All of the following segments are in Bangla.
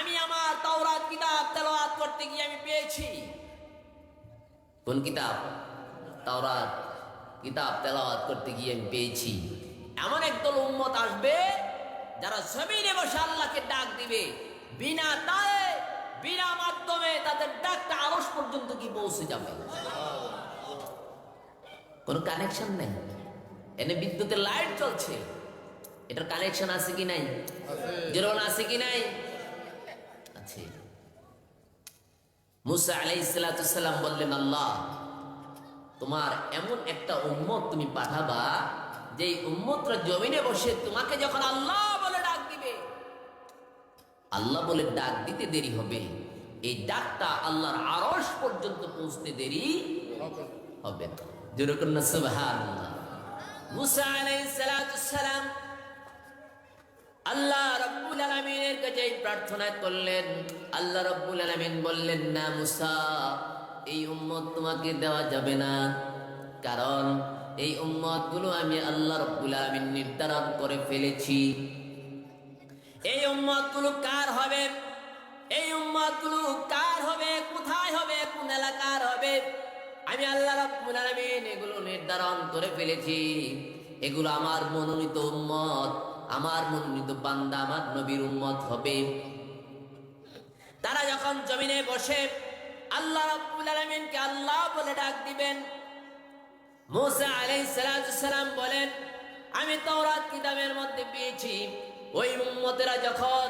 আমি আমার তাওরাত কিতাব তেলাওয়াত করতে গিয়ে আমি পেয়েছি। কোন কিতাব? তাওরাত কিতাব তেলাওয়াত করতে গিয়ে আমি পেয়েছি। এমন একদল উম্মত আসবে যারা জমিনে বসে আল্লাহকে ডাক দিবে। বিনা তায়ে বিনা মাধ্যমে তাদের ডাকটা আরস পর্যন্ত কি পৌঁছে যাবে? কোনো কানেকশন নেই। এনে বিদ্যুতের লাইট চলছে। এটার কানেকশন আছে কি নাই? যেরকম আছে কি নাই আছে মুসা আলাইসালাম বললেন, আল্লাহ, তোমার এমন একটা উম্মত তুমি পাঠাবা যে উম্মতরা জমিনে বসে তোমাকে যখন আল্লাহ বলে ডাক দিবে, আল্লাহ বলে ডাক দিতে দেরি হবে। এই ডাকটা আল্লাহর আরস পর্যন্ত পৌঁছতে দেরি হবে না। মুসা সালাতু সালাম আল্লাহ রব্বুল আলামিনের কাছে প্রার্থনা করলেন। আল্লাহ রব্বুল আলামিন বললেন, না মুসা, এই উম্মত তোমাকে দেওয়া যাবে না। কারণ এই উম্মতগুলো আমি আল্লাহ রব্বুল আলামিন নির্ধারণ করে ফেলেছি। এই উম্মতগুলো কার হবে? এই উম্মতগুলো কার হবে? কোথায় হবে? কোন এলাকার হবে? আমি আল্লাহ রাব্বুল আলামিন এগুলো নির্ধারণ করে ফেলেছি। এগুলো আমার মনোনীত উম্মত। আমার মনোনীত বান্দা আমার নবীর উম্মত হবে। তারা যখন জমিনে বসে, আল্লাহ রাব্বুল আলামিনকে আল্লাহ বলে ডাক দিবেন। মুসা আলাইহিস সালাম বলেন, আমি তাওরাত কিতাবের মধ্যে পেয়েছি। ওই উম্মতেরা যখন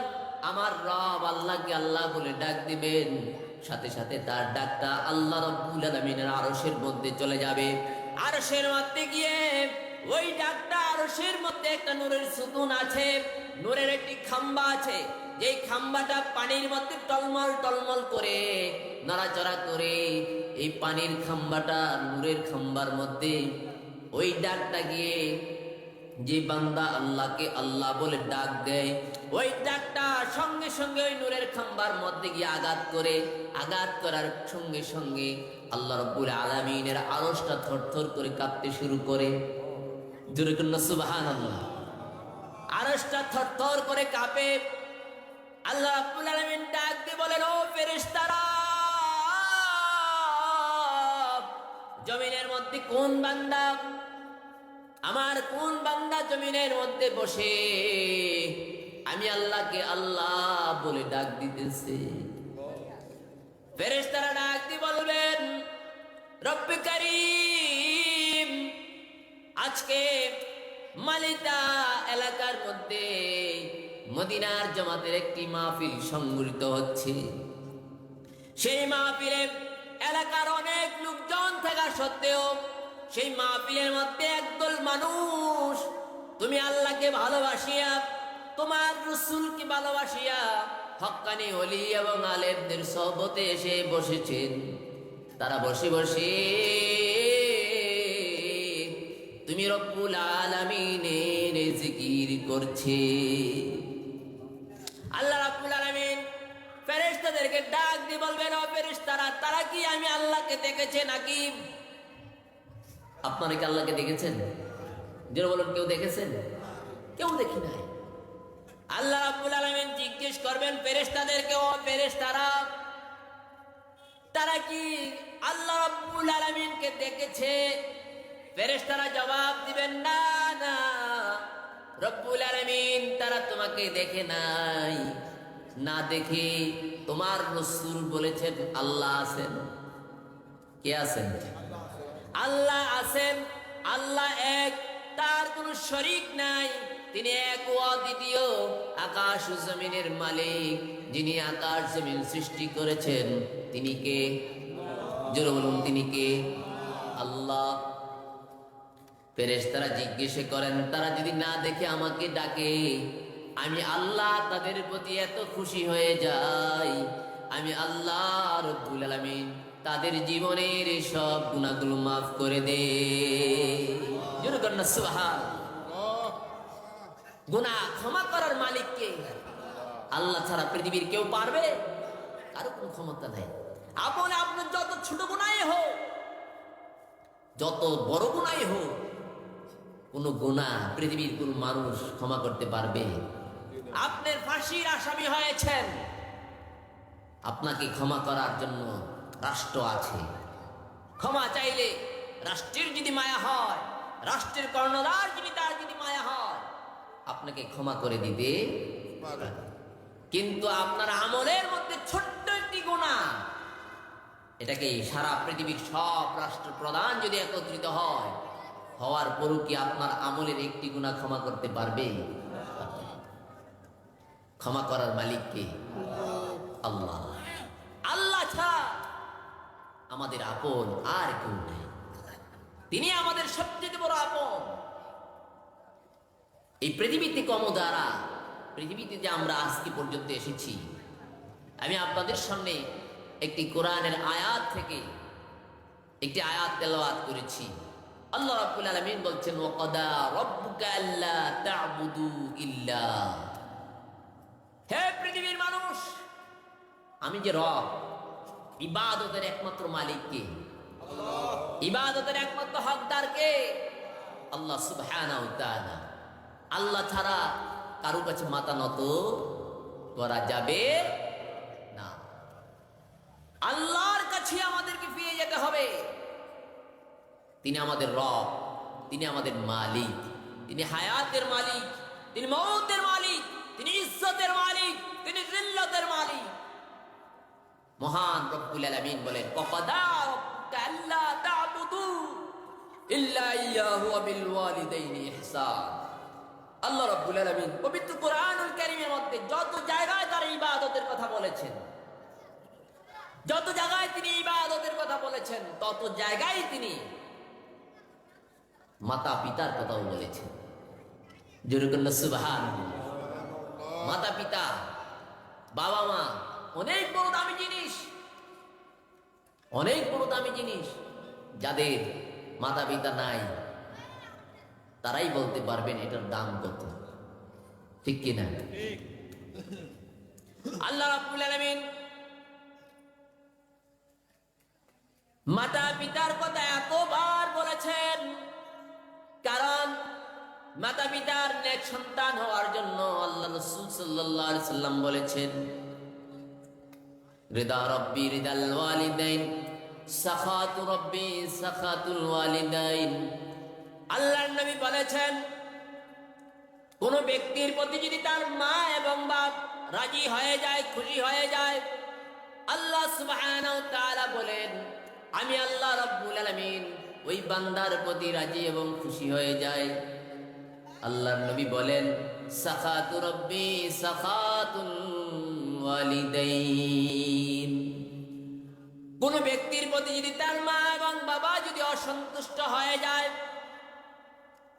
আমার রব আল্লাহকে আল্লাহ বলে ডাক দিবেন, সাথে সাথে তার ডাকটা আল্লাহ রব্বুল আলামিনের আরশের মধ্যে চলে যাবে। আরশের মধ্যে গিয়ে ওই ডাকটা আরশের মধ্যে একটা নূরের সুতুন আছে, নূরের একটি খাম্বা আছে। যেই খাম্বাটা পানির মধ্যে টলমল টলমল করে, নড়াচড়া করে, এই পানির খাম্বাটা নূরের খাম্বার মধ্যে ওই ডাকটা গিয়ে যে বান্দা আল্লাহকে আল্লাহ বলে ডাক দেয়, ওই ডাকটা সঙ্গে সঙ্গে ওই নূরের খাম্বার মধ্যে গিয়ে আঘাত করে। আঘাত করার সঙ্গে সঙ্গে আল্লাহ রব্বুল আলমিনের আড়সটা থরথর করে কাঁপতে শুরু করে। জমিনের মধ্যে কোন বান্দা, আমার কোন বান্দা জমিনের মধ্যে বসে? আমি আল্লাহকে আল্লাহ বলে ডাক দিতেছে। ফেরেশতারা ডাক দিয়ে বলবেন, রব্বে কারীম আজকে মালিতা এলাকার মধ্যে মদিনার জমাতের একটি মাহফিল সংগঠিত হচ্ছে। সেই মাহফিলে এলাকার অনেক লোকজন থাকা সত্ত্বেও সেই মাহফিলের মধ্যে একদল মানুষ, তুমি আল্লাহকে ভালোবাসিয়া, তোমার রসুলকে ভালোবাসিয়া হক্কানি হলি এবং আলেমদের সহবতে এসে বসেছেন। তারা বসে বসে তুমি রব্বুল আলামিনের জিকির করছে। আল্লাহ রাব্বুল আলামিন ফেরেশতাদেরকে ডাক দিয়ে বলবেন, ও ফেরেশতারা, তারা কি আমি আল্লাহকে দেখেছে নাকি? আপনারা কি আল্লাহকে দেখেছেন? যেন বলুন, কেউ দেখেছেন? কেউ দেখি নাই। আল্লাহ রাব্বুল আলামিন জিজ্ঞেস করবেন ফেরেশতাদেরকে, ও ফেরেশতারা, তারা কি আল্লাহ রাব্বুল আলামিনকে দেখেছে? ফেরেশতারা জবাব দিবেন, না না। রব্বুল আলামিন তারা তোমাকে দেখে নাই। না দেখে তোমার রসুল বলেছেন, আল্লাহ আছেন। কে আছেন? আল্লাহ আছেন। আল্লাহ এক, তার কোনো শরিক নাই। তিনি এক ও দ্বিতীয় আকাশ ও জমিনের মালিক। যিনি আকাশ জমিন সৃষ্টি করেছেন, তিনি কে? জোরে বলুন, তিনি কে? আল্লাহ। ফেরেশতারা জিজ্ঞেস করেন, তারা যদি না দেখে আমাকে ডাকে, আমি আল্লাহ তাদের প্রতি এত খুশি হয়ে যাই। আমি আল্লাহ রব্বুল আলামিন তাদের জীবনের সব গুণাগুলো মাফ করে দে। গুনাহ ক্ষমা করার মালিককে আল্লাহ ছাড়া পৃথিবীর কেউ পারবে? কারও কোনো ক্ষমতা নাই। আপন আপনার যত ছোট গুণাই হোক, যত বড় গুণাই হোক কোন গোনা পৃথিবীর কোন মানুষ ক্ষমা করতে পারবে? আপনার ফাঁসির আসামি হয়েছেন। আপনাকে ক্ষমা করার জন্য রাষ্ট্র আছে। ক্ষমা চাইলে রাষ্ট্রের যদি মায়া হয় রাষ্ট্রের কর্ণধার যদি তার যদি মায়া হয়। আপনাকে ক্ষমা করে দিবে। কিন্তু আপনার আমলের মধ্যে ছোট্ট একটি গোনা। এটাকে সারা পৃথিবীর সব রাষ্ট্র প্রধান যদি একত্রিত হয় হওয়ার পরও কি আপনার আমলের একটি গুণা ক্ষমা করতে পারবে? ক্ষমা করার মালিক কে? আল্লাহ। আল্লাহ ছাড়া আমাদের আপন আর কেউ নেই। তিনি আমাদের সবচেয়ে বড় আপন। এই পৃথিবীতে কম দ্বারা পৃথিবীতে যে আমরা আজকে পর্যন্ত এসেছি, আমি আপনাদের সামনে একটি কোরআনের আয়াত থেকে একটি আয়াত তেলাওয়াত করেছি। আল্লাহ রাব্বুল আলামিন বলছেন ওয়াকাদা রাব্বুকা আল্লা তা'বুদু ইল্লা হে পৃথিবীর মানুষ আমি যে রব ইবাদতের একমাত্র মালিক কে? ইবাদতের একমাত্র হকদার কে? আল্লাহ সুবহানাহু ওয়া তাআলা। আল্লাহ ছাড়া কারও কাছে মাথা নত করা যাবে না। আল্লাহর কাছে আমাদেরকে ফিরে যেতে হবে। তিনি আমাদের রব, তিনি আমাদের মালিক, তিনি হায়াতের মালিক, তিনি মৌতের মালিক, তিনি ইজ্জতের মালিক, তিনি জিল্লতের মালিক। মহান রব্বুল আলামিন বলেন ককদা রব্বুকা আল্লা তা'বুদু ইল্লা ইয়্যাহু ওয়া বিল ওয়ালিদাইনি ইহসান। আল্লাহ রাব্বুল আলামিন পবিত্র কোরআনুল কারীমের মধ্যে যত জায়গায় তার ইবাদতের কথা বলেছেন, যত জায়গায় তিনি ইবাদতের কথা বলেছেন, তত জায়গায় তিনি মাতা পিতার কথাও সুবহান মাতা পিতা বাবা মা অনেক বড় দামি জিনিস। অনেক বড় দামি জিনিস যাদের মাতা পিতা নাই, তারাই বলতে পারবেন এটার দাম কত। ঠিক কিনা আল্লাহ রাব্বুল আলামিন মাতা পিতার কথা এতবার বলেছেন কারণ মাতা পিতার নেক সন্তান হওয়ার জন্য আল্লাহ রসুল আলাইহি সাল্লাম বলেছেন, রিদা রব্বি রিদাল ওয়ালিদাইন, সাখাতু রব্বি সাখাতুল ওয়ালিদাইন। আল্লাহর নবী বলেছেন, কোন ব্যক্তির প্রতি যদি তার মা এবং বাপ রাজি হয়ে যায়, খুশি হয়ে যায়, আল্লাহ সুবহানাহু তাআলা বলেন, আমি আল্লাহ রাব্বুল আলামিন ওই বান্দার প্রতি রাজি এবং খুশি হয়ে যায়। আল্লাহর নবী বলেন, সাখাতু রব্বি সাখাতুল ওয়ালিদাইন। কোন ব্যক্তির প্রতি যদি তার মা এবং বাবা যদি অসন্তুষ্ট হয়ে যায়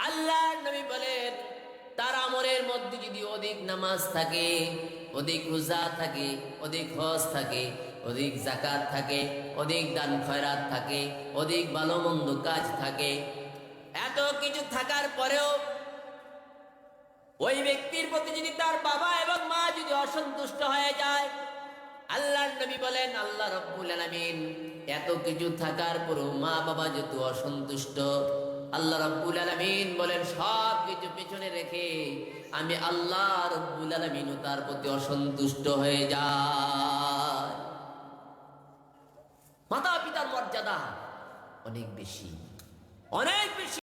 আল্লাহ নবী বলেন, তার আমরের মধ্যে যদি অধিক নামাজ থাকে, অধিক রোজা থাকে, অধিক হজ থাকে অধিক জাকাত থাকে, অধিক দান খয়রাত থাকে, অধিক ভালো মন্দ কাজ থাকে। এত কিছু থাকার পরেও ওই ব্যক্তির প্রতি যদি তার বাবা এবং মা যদি অসন্তুষ্ট হয়ে যায়, আল্লাহর নবী বলেন, আল্লাহ রব্বুল আলামিন, এত কিছু থাকার পরও মা বাবা যেহেতু অসন্তুষ্ট, আল্লাহ রব্বুল আলামিন বলেন, সব কিছু পেছনে রেখে আমি আল্লাহ রব্বুল আলামিনও তার প্রতি অসন্তুষ্ট হয়ে যায় মাতা পিতার মর্যাদা অনেক বেশি অনেক বেশি।